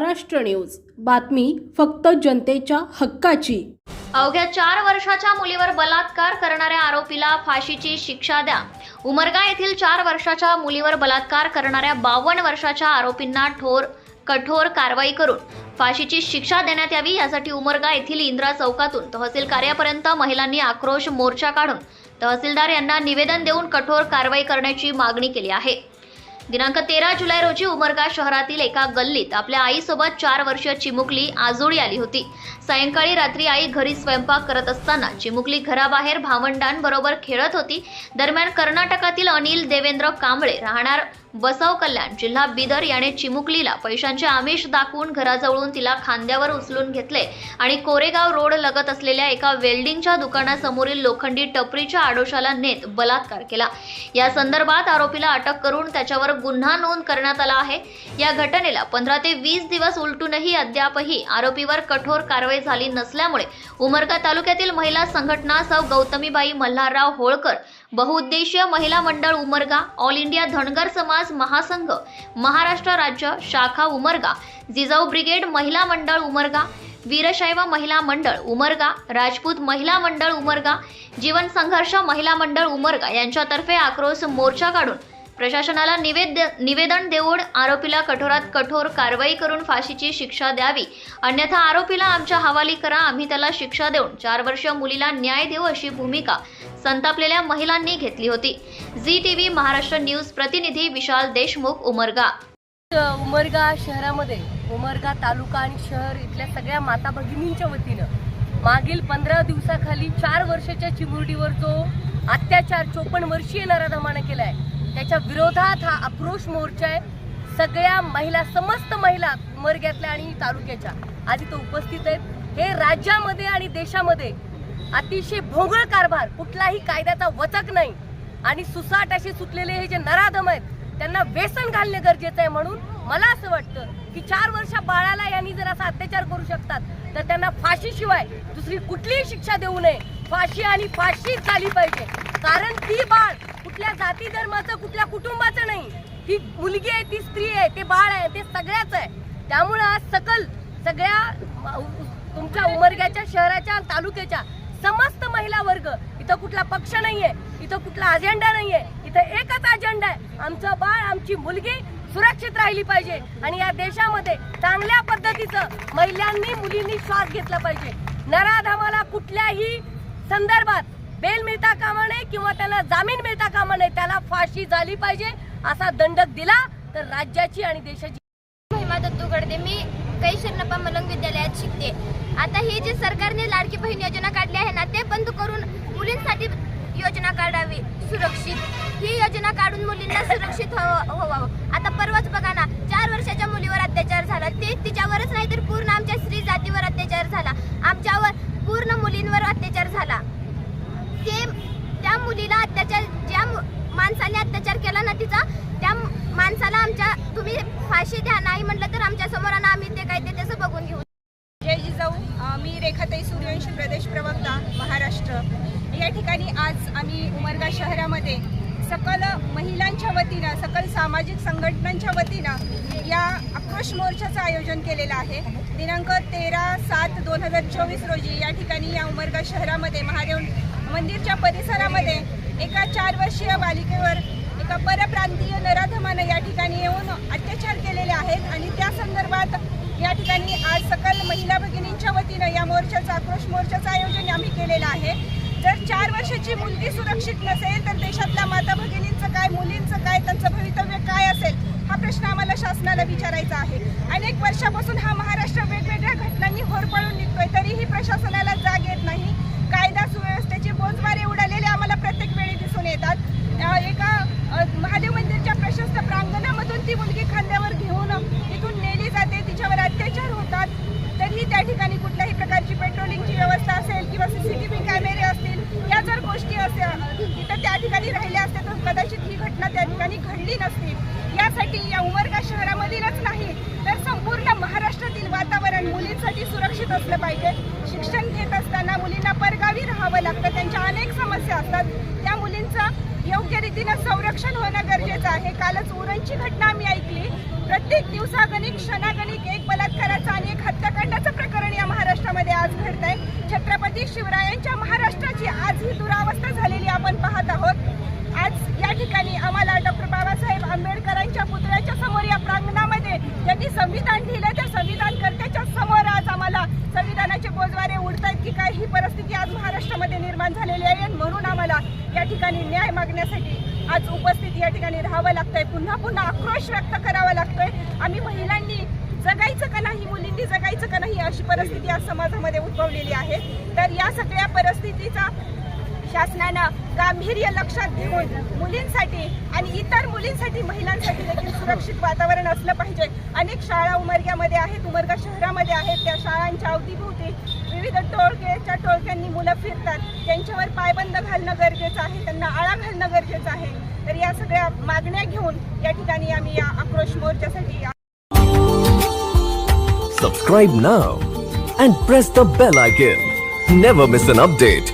Maharashtra news. बातमी फक्त जनतेच्या हक्काची. अवघ्या चार वर्षाच्या मुलीवर बलात्कार करणाऱ्या आरोपीला फाशीची शिक्षा द्या. उमरगा येथील चार वर्षाच्या मुलीवर बलात्कार करणाऱ्या बावन्न वर्षाच्या आरोपींना ठोर कठोर कारवाई करून फाशीची शिक्षा देण्यात यावी यासाठी उमरगा येथील इंदिरा चौकातून तहसील कार्यापर्यंत महिलांनी आक्रोश मोर्चा काढून तहसीलदार यांना निवेदन देऊन कठोर कारवाई करण्याची मागणी केली आहे. दिनांक तेरा जुलै रोजी उमरगा शहरातील एका गल्लीत आपल्या आईसोबत चार वर्षीय चिमुकली आजोळी आली होती. सायंकाळी रात्री आई घरी स्वयंपाक करत असताना चिमुकली घराबाहेर भावंडांबरोबर खेळत होती. दरम्यान कर्नाटकातील अनिल देवेंद्र कांबळे राहणार बसव कल्याण जिल्हा बिदर याने चिमुकलीला पैशांचे आमिष दाखवून घराजवळून तिला खांद्यावर उचलून घेतले आणि कोरेगाव रोड लगत असलेल्या एका वेल्डिंगच्या दुकानासमोरील लोखंडी टपरीच्या आडोशाला नेत बलात्कार केला. या संदर्भात आरोपीला अटक करून त्याच्यावर गुन्हा नोंद करण्यात आला आहे. या घटनेला पंधरा ते वीस दिवस उलटूनही अद्यापही आरोपीवर कठोर कारवाई झाली नसल्यामुळे उमरगा तालुक्यातील महिला संघटना सौ गौतमीबाई मल्हारराव होळकर बहुउद्देशीय महिला मंडळ उमरगा ऑल इंडिया धनगर समाज महासंघ महाराष्ट्र राज्य शाखा उमरगा जिजाऊ ब्रिगेड महिला मंडळ उमरगा वीरशैव महिला मंडळ उमरगा राजपूत महिला मंडळ उमरगा जीवन संघर्ष महिला मंडळ उमरगा यांच्यातर्फे आक्रोश मोर्चा काढून प्रशासनाला निवेद निवेदन देऊन आरोपीला कठोरात कठोर कारवाई करून फाशीची शिक्षा द्यावी. अन्यथा आरोपीला आमच्या हवाली करा आम्ही त्याला शिक्षा देऊन चार वर्ष मुलीला न्याय देऊ अशी भूमिका संतापलेल्या महिलांनी घेतली होती. झी टीव्ही महाराष्ट्र न्यूज प्रतिनिधी विशाल देशमुख उमरगा. उमरगा शहरामध्ये उमरगा तालुका आणि शहर इथल्या सगळ्या माता भगिनींच्या वतीनं मागील पंधरा दिवसाखाली चार वर्षाच्या चिमुरडीवर जो अत्याचार चोपन्न वर्षीय नराधमानं केलाय त्याच्या विरोधात हा आक्रोश मोर्चा आहे. सगळ्या महिला समस्त महिला उमरग्यातल्या आणि तालुक्याच्या आज इथं उपस्थित आहेत. हे राज्यामध्ये आणि देशामध्ये अतिशय भोंगळ कारभार कुठलाही कायद्याचा वचक नाही. आणि सुसाट असे सुटलेले हे जे नराधम आहेत त्यांना व्यसन घालणे गरजेचं आहे म्हणून मला असं वाटतं की चार वर्ष बाळाला यांनी जर असा अत्याचार करू शकतात तर त्यांना फाशीशिवाय दुसरी कुठलीही शिक्षा देऊ नये. फाशी आणि फाशीच झाली पाहिजे. कारण ती बाळ कुठल्या जाती धर्माचं कुठल्या कुटुंबाचं नाही. ती मुलगी आहे ती स्त्री आहे ते बाळ आहे ते सगळ्याच आहे. त्यामुळं आज सकल सगळ्या तुमच्या उमरग्याच्या शहराच्या तालुक्याच्या समस्त महिला वर्ग. इथं कुठला पक्ष नाहीये इथं कुठला अजेंडा नाहीये इथं एकच अजेंडा आहे. आमचं बाळ आमची मुलगी सुरक्षित राहिली पाहिजे आणि या देशामध्ये चांगल्या पद्धतीचं महिलांनी मुलींनी श्वास घेतला पाहिजे. नराधामाला कुठल्याही संदर्भात बेल मिळता कामा नये किंवा त्यांना जामीन मिळता कामा नये त्याला फाशी झाली पाहिजे असा दंडक दिला तर राज्याची आणि देशाची महिमा दत्तू गडदे मी कै शरणप्पा मलंग विद्यालयात शिकते. आता ही जी सरकारने लाडकी बहीण योजना काढली आहे ना ते बंद करून मुलींसाठी योजना काढावी सुरक्षित. ही योजना काढून मुलींना सुरक्षित हो-, हवं व्हावं आता परवाच बघा ना चार वर्षाच्या मुलीवर अत्याचार झाला. ते तिच्यावरच नाही तर पूर्ण आमच्या स्त्री जातीवर अत्याचार झाला. आमच्यावर पूर्ण मुलींवर अत्याचार झाला. ते त्या मुलीला अत्याचार माणसाने अत्याचार केला ना तिचा त्या माणसाला आमच्या तुम्ही फाशी द्या नाही म्हटलं तर आमच्यासमोर आणि आम्ही ते काय ते तसं बघून घेऊ. जय जिजाऊ मी रेखाताई सूर्यवंशी प्रदेश प्रवक्ता महाराष्ट्र. या ठिकाणी आज आम्ही उमरगा शहरामध्ये सकल महिलांच्या वतीनं सकल सामाजिक संघटनांच्या वतीनं या आक्रोश मोर्चाचं आयोजन केलेलं आहे. दिनांक तेरा सात दोन हजार चोवीस रोजी या ठिकाणी या उमरगा शहरामध्ये महादेव मंदिरच्या परिसरामध्ये एका चार वर्षीय बालिकेवर एका परप्रांतीय नराधमानं या ठिकाणी येऊन अत्याचार केलेले आहेत आणि त्या संदर्भात या ठिकाणी आज सकल महिला भगिनींच्या वतीनं या मोर्चाचं आक्रोश मोर्चाचं आयोजन आम्ही केलेलं आहे. जर चार वर्षाची मुलगी सुरक्षित नसेल तर देशातल्या माता भगिनींचं काय मुलींचं काय त्यांचं भवितव्य काय असेल हा प्रश्न आम्हाला शासनाला विचारायचा आहे. अनेक वर्षापासून हा महाराष्ट्र वेगवेगळ्या घटनांनी होरपळून निघतोय तरीही प्रशासनाला जाग येत नाही. कायदा सुव्यवस्थेत बोजवारे उडालेले आम्हाला प्रत्येक वेळी दिसून येतात अ, एका अ, महादेव मंदिरच्या प्रशस्त प्रांगणामधून ती मुलगी खांद्यावर घेऊन तिथून नेली जाते तिच्यावर अत्याचार होतात तरीही त्या ठिकाणी कुठल्याही प्रकारची पेट्रोलिंगची व्यवस्था असेल किंवा सीसीटीव्ही कॅमेरे असतील या जर गोष्टी असेल तिथं त्या ठिकाणी राहिल्या असत्या तर कदाचित ही घटना त्या ठिकाणी घडली यासाठी या उमरगा शहरामधीलच नाही तर संपूर्ण महाराष्ट्रातील वातावरण मुलींसाठी सुरक्षित असलं पाहिजे. शिक्षण घेत असताना मुलींना परगावी राहावं लागतं. त्यांच्या अनेक समस्या असतात. त्या मुलींचं योग्य रीतीनं संरक्षण होणं गरजेचं आहे. कालच उरणची घटना आम्ही ऐकली. प्रत्येक दिवसागणिक क्षणागणिक एक बलात्काराचं आणि एक हत्याकांडाचं प्रकरण या महाराष्ट्रामध्ये आज घडत आहे छत्रपती शिवरायांच्या महाराष्ट्राची आज ही दुरावस्था झालेली आपण पाहत आहोत आज या ठिकाणी आम्हाला डॉक्टर बाबासाहेब आंबेडकरांच्या पुतळ्याच्या समोर या प्रांगणामध्ये ज्यांनी संविधान लिहिलं त्या संविधानकर्त्याच्या समोर आज आम्हाला संविधानाचे बोजवारे उडत आहेत की काय ही परिस्थिती आज महाराष्ट्रामध्ये निर्माण झालेली आहे आणि म्हणून आम्हाला या ठिकाणी न्याय मागण्यासाठी आज उपस्थित या ठिकाणी राहावं लागतंय. पुन्हा पुन्हा आक्रोश व्यक्त करावा लागतोय. आम्ही महिलांनी जगायचं का नाही मुलींनी जगायचं का नाही अशी परिस्थिती आज समाजामध्ये उद्भवलेली आहे. तर या सगळ्या परिस्थितीचा शासनानं गांभीर्य लक्षात घेऊन मुलींसाठी आणि इतर मुलींसाठी महिलांसाठी देखील सुरक्षित वातावरण असलं पाहिजे. अनेक शाळा उमरग्यामध्ये आहेत उमरगा शहरामध्ये आहेत. त्या शाळांच्या अवतीभोवती विविध टोळकेच्या टोळक्यांनी मुलं फिरतात. त्यांच्यावर पायबंद घालणं गरजेचं आहे त्यांना आळा घालणं गरजेचं आहे. तर या सगळ्या मागण्या घेऊन या ठिकाणी आम्ही या आक्रोश मोर्चासाठी subscribe now and press the bell icon never miss an update